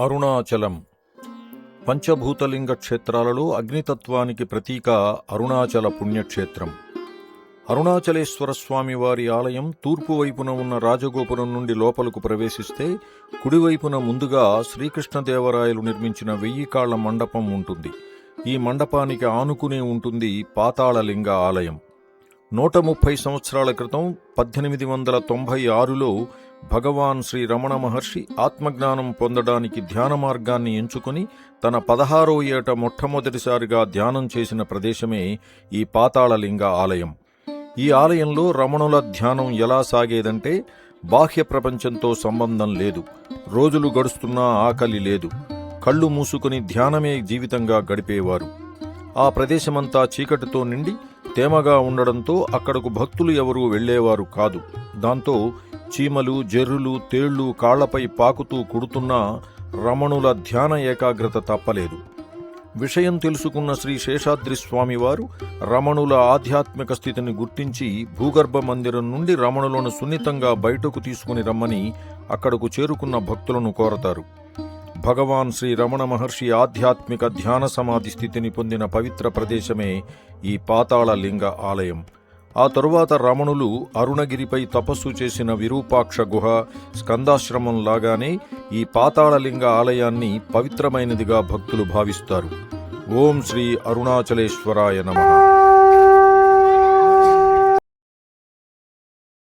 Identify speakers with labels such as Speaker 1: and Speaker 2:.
Speaker 1: అరుణాచలం. పంచభూతలింగ క్షేత్రాలలో అగ్నితత్వానికి ప్రతీక అరుణాచల పుణ్యక్షేత్రం. అరుణాచలేశ్వర స్వామి వారి ఆలయం తూర్పు వైపున ఉన్న రాజగోపురం నుండి లోపలకు ప్రవేశిస్తే కుడివైపున ముందుగా శ్రీకృష్ణదేవరాయలు నిర్మించిన వెయ్యి కాళ్ళ మండపం ఉంటుంది. ఈ మండపానికి ఆనుకునే ఉంటుంది పాతాళలింగ ఆలయం. నూట ముప్పై సంవత్సరాల క్రితం పద్దెనిమిది వందల తొంభై ఆరులో భగవాన్ శ్రీ రమణ మహర్షి ఆత్మజ్ఞానం పొందడానికి ధ్యాన మార్గాన్ని ఎంచుకుని తన పదహారో ఏట మొట్టమొదటిసారిగా ధ్యానం చేసిన ప్రదేశమే ఈ పాతాళలింగ ఆలయం. ఈ ఆలయంలో రమణుల ధ్యానం ఎలా సాగేదంటే బాహ్య ప్రపంచంతో సంబంధం లేదు రోజులు గడుస్తున్నా ఆకలి లేదు కళ్ళు మూసుకుని ధ్యానమే జీవితంగా గడిపేవారు. ఆ ప్రదేశమంతా చీకటితో నిండి తేమగా ఉండడంతో అక్కడకు భక్తులు ఎవరూ వెళ్ళేవారు కాదు. దాంతో చీమలు జెర్రులు తేళ్ళు కాళ్ళపై పాకుతూ కుడుతున్నా రమణుల ధ్యాన ఏకాగ్రత తప్పలేదు. విషయం తెలుసుకున్న శ్రీ శేషాద్రి స్వామివారు రమణుల ఆధ్యాత్మిక స్థితిని గుర్తించి భూగర్భ మందిరం నుండి రమణులను సున్నితంగా బయటకు తీసుకుని రమ్మని అక్కడకు చేరుకున్న భక్తులను కోరతారు. భగవాన్ శ్రీ రమణ మహర్షి ఆధ్యాత్మిక ధ్యాన సమాధి స్థితిని పొందిన పవిత్ర ప్రదేశమే ఈ పాతాళ లింగ ఆలయం. ఆ తరువాత రమణులు అరుణగిరిపై తపస్సు చేసిన విరూపాక్ష గుహ స్కందాశ్రమం లాగానే ఈ పాతాళలింగ ఆలయాన్ని పవిత్రమైనదిగా భక్తులు భావిస్తారు. ఓం శ్రీ అరుణాచలేశ్వరాయ నమః.